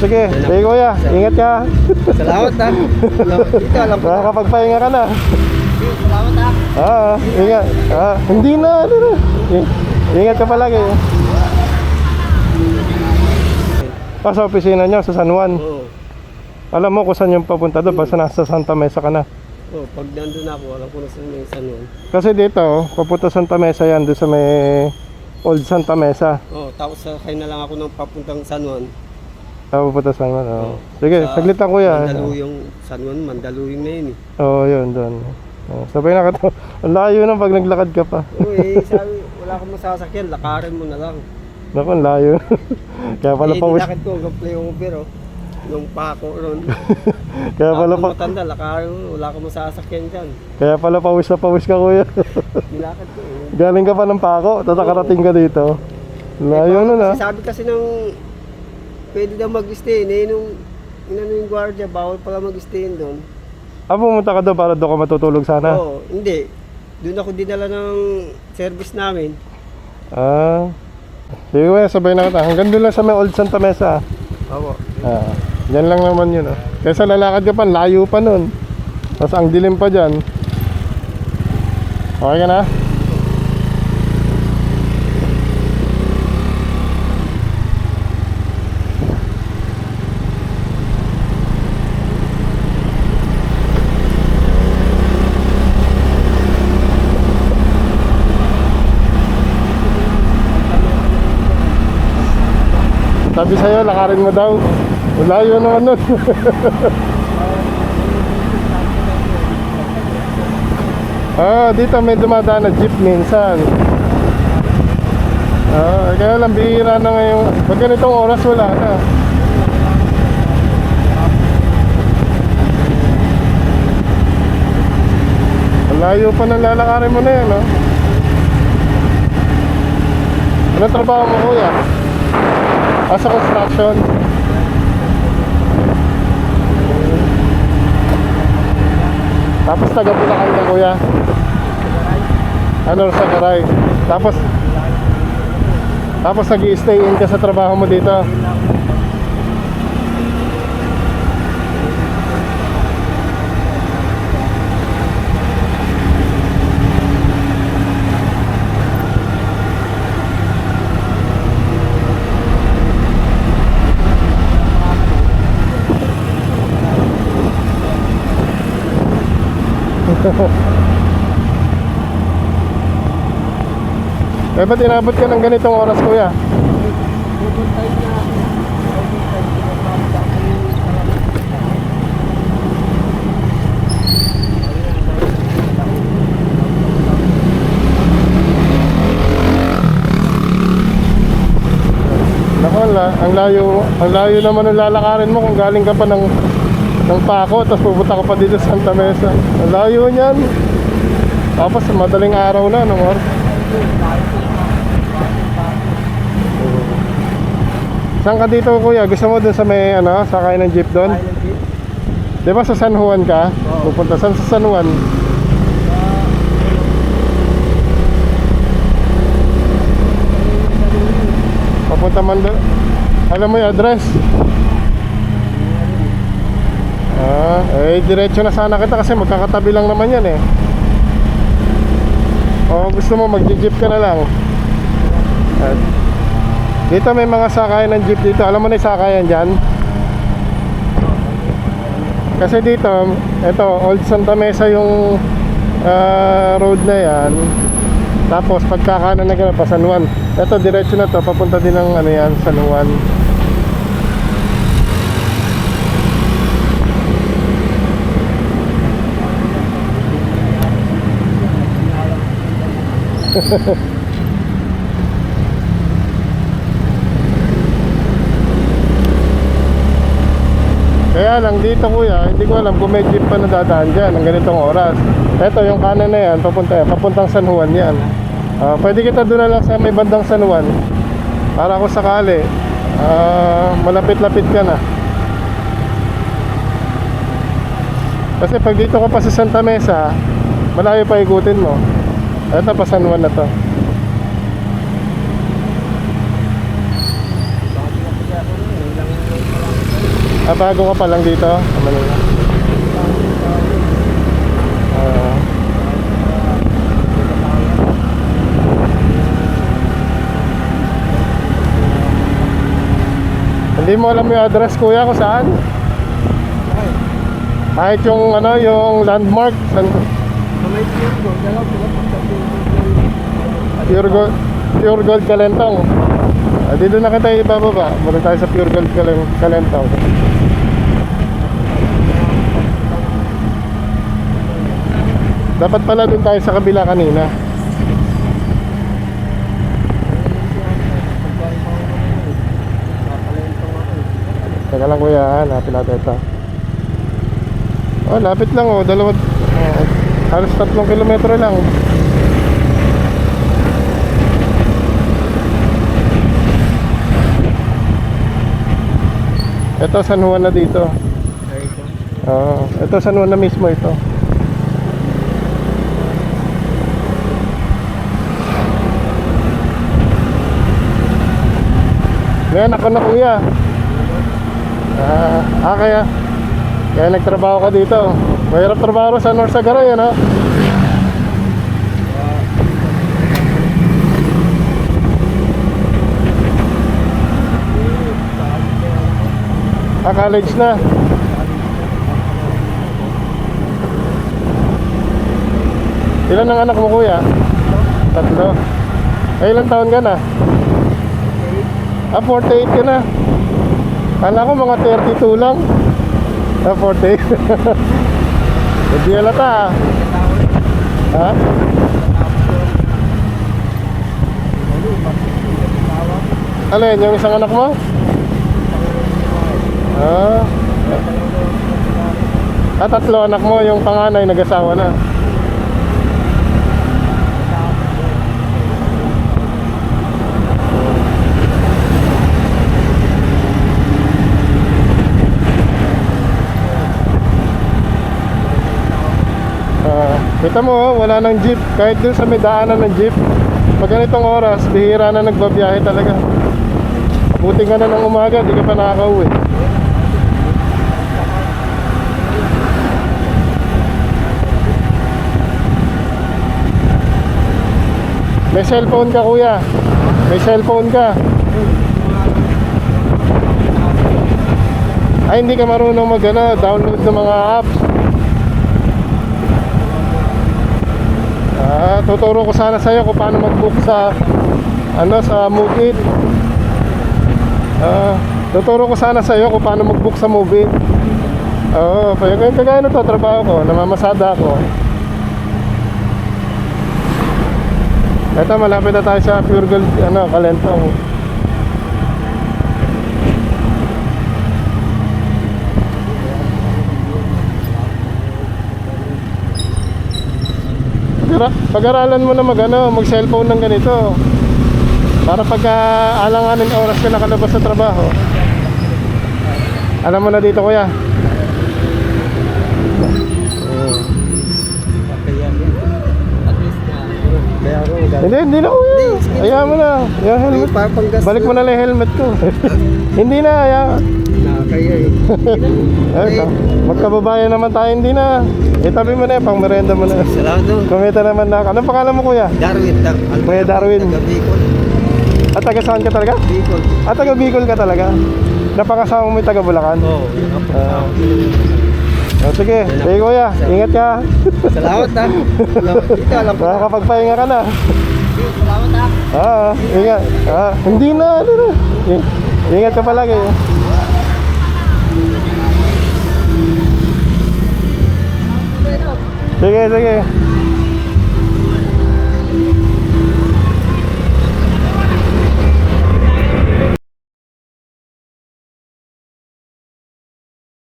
sige. Sige kuya, ingat ka. Salamat ha. Salamat dito, alam ko. Nakakapagpahinga ka na. Salamat ha. Ah, ingat. Ah, hindi na. Ano na. Ingat ka palagi. Ah, sa opisina niyo sa San Juan. Oo. Alam mo kung saan yung papunta doon basta nasa Santa Mesa ka na. Oh, pag nandun ako, alam ko na sa may sanon. Kasi dito, papunta Santa Mesa yan doon sa may Old Santa Mesa. Oh, tapos sakay na lang ako ng papuntang San Juan. Ah, papunta San Juan. Oh. Sige, Sa saglit lang kuya. Mandaluyong, San Juan, Mandaluyong na yun eh. Oo, oh, yun, doon. Oh, sabay na ka to. Ang layo na pag naglakad ka pa. Oo eh, sabi, wala akong masasakyan, lakarin mo na lang. Naku, ang layo. Kaya pala eh, pawis. nilakad ko hanggang flyover oh. Nung pako ron. Kaya pala pa, matanda, lakarin mo, wala akong masasakyan dyan. kaya pala pawis na pawis ka kuya. Nilakad ko eh. Galing ka pa ng pako, tapos nakarating ka dito. Layo nun ah. Sabi kasi ng pwede daw mag-stay. Eh, nung inano yung gwardiya, bawal pala mag-stay doon. Ah, pumunta ka doon para doon ka matutulog sana. Oo, hindi. Doon ako dinala ng service namin. Ah. Sige kuya, sabay na kita. Hanggang doon lang sa may Old Santa Mesa. Oo. Ah. Yan lang naman yun ah. Kaysa lalakad ka pa, layo pa nun. Tapos ang dilim pa dyan. Okay ka na? Sabi sa'yo, lakarin mo daw. Layo naman nun. ah, dito may dumadaan na jeep minsan. Ah, kaya lang bihira na ngayon. Pag ganitong oras wala na. Layo pa ng lalakarin mo na yan, no? Ano trabaho mo, kuya? Ah, sa construction. Tapos taga Bulacan ka kuya. Ano sa Karay. Tapos Tapos nag stay in ka sa trabaho mo dito. Eh ba't inabot ka ng ganitong oras kuya? Naku, ang la- ang layo, ang layo naman ng lalakarin mo kung galing ka pa ng ng Paco, tapos pupunta ka pa dito sa Santa Mesa. Ang layo niyan. Tapos madaling araw na, no oras? Saan ka dito kuya? Gusto mo dun sa may ano, sakay ng jeep doon? Di ba sa San Juan ka? Pupunta saan sa San Juan? Papunta man doon. Alam mo yung address? Ah, eh diretso na sana kita kasi magkakatabi lang naman yan eh. O gusto mo mag-jeep ka na lang. At, dito may mga sakayan ng jeep dito. Alam mo na yung sakayan dyan? Kasi dito, ito, Old Santa Mesa yung ah, road na yan. Tapos pagkakanan na gano'n pa San Juan. Ito, diretso na to. Papunta din ng ano yan, San Juan. Kaya lang dito kuya, hindi ko alam kung may jeep pa na dadaan dyan ng ganitong oras. Ito yung kanan na yan, papunta, papuntang San Juan yan. Ah, pwede kita doon lang sa may bandang San Juan. Para kung sakali, ah, malapit-lapit ka na. Kasi pag dito ka pa sa Santa Mesa, malayo pa ikutin mo. Ito pa San Juan na to. Ah, bago ka pa lang dito sa Manila. Ah. Hindi mo alam yung address kuya kung saan? Kahit yung ano, yung landmark, saan, pure gold. Dalaw pagka Pure Gold, Pure Gold Kalentong. Ah, dito na kita ibababa. Muna tayo sa Pure Gold Kalen- Kalentong. Dapat pala dun tayo sa kabila kanina. Teka lang kuya, hanapin natin ito. Oh, lapit lang oh, dalawa, oh, halos tatlong kilometro lang. Ito San Juan na dito. Oo, ito San Juan na mismo ito. May anak ko na kuya. Ah, ah kaya kaya nagtrabaho ka dito. Mahirap trabaho sa North Sagaray, ano? Ah, college na. Ilan ang anak mo kuya? Tatlo. Eh, ilan taon ka na? Ah, 48 ka na. Kala ko mga 32 lang. Ah, 48. Hindi halata ah. Ha? Alin, yung isang anak mo? Ah. Ah, tatlo anak mo, yung panganay nag-asawa na. Ah, kita mo, oh, wala nang jeep. Kahit dun sa may daanan ng jeep. Pag ganitong oras, bihira na nagbabiyahe talaga. Buti nga na ng umaga, di ka pa nakakauwi. May cellphone ka kuya. May cellphone ka. Ay, hindi ka marunong mag ano, download ng mga apps. Ah, tuturo ko sana sa'yo kung paano mag-book sa ano sa Movit. Ah, tuturo ko sana sa'yo kung paano mag-book sa Movit. Oo, kaya ganyan kagaya na to, trabaho ko, namamasada ako. Ito, malapit na tayo sa Pure Gold, ano, Kalentong. Pag- Pag-aralan mo na mag, ano, mag-cellphone ng ganito. Para pagka alanganin oras ka nakalabas sa trabaho. Alam mo na dito, kuya. Hindi, hindi na kuya. Ayaw mo na. Ayaw helmet. Balik mo na lang yung helmet ko. hindi na, ayaw. Nakakaya eh. Ta- magkababayan naman tayo, hindi na. Itabi mo na yan, pang merenda mo na. Salamat. Kumita naman na. Anong pangalan mo kuya? Darwin. Dar Kuya Darwin. At taga saan ka talaga? Bicol. At taga Bicol ka talaga? Napangasama mo yung taga Bulacan? Oo. Ah. Oh, sige, sige kuya, ingat ka. Salamat ha. Salamat. Dito alam ko. Makakapagpahinga ka na. Salamat ha. Ah, ingat. Ah, hindi na, hindi na. Ingat ka palagi. Sige, sige.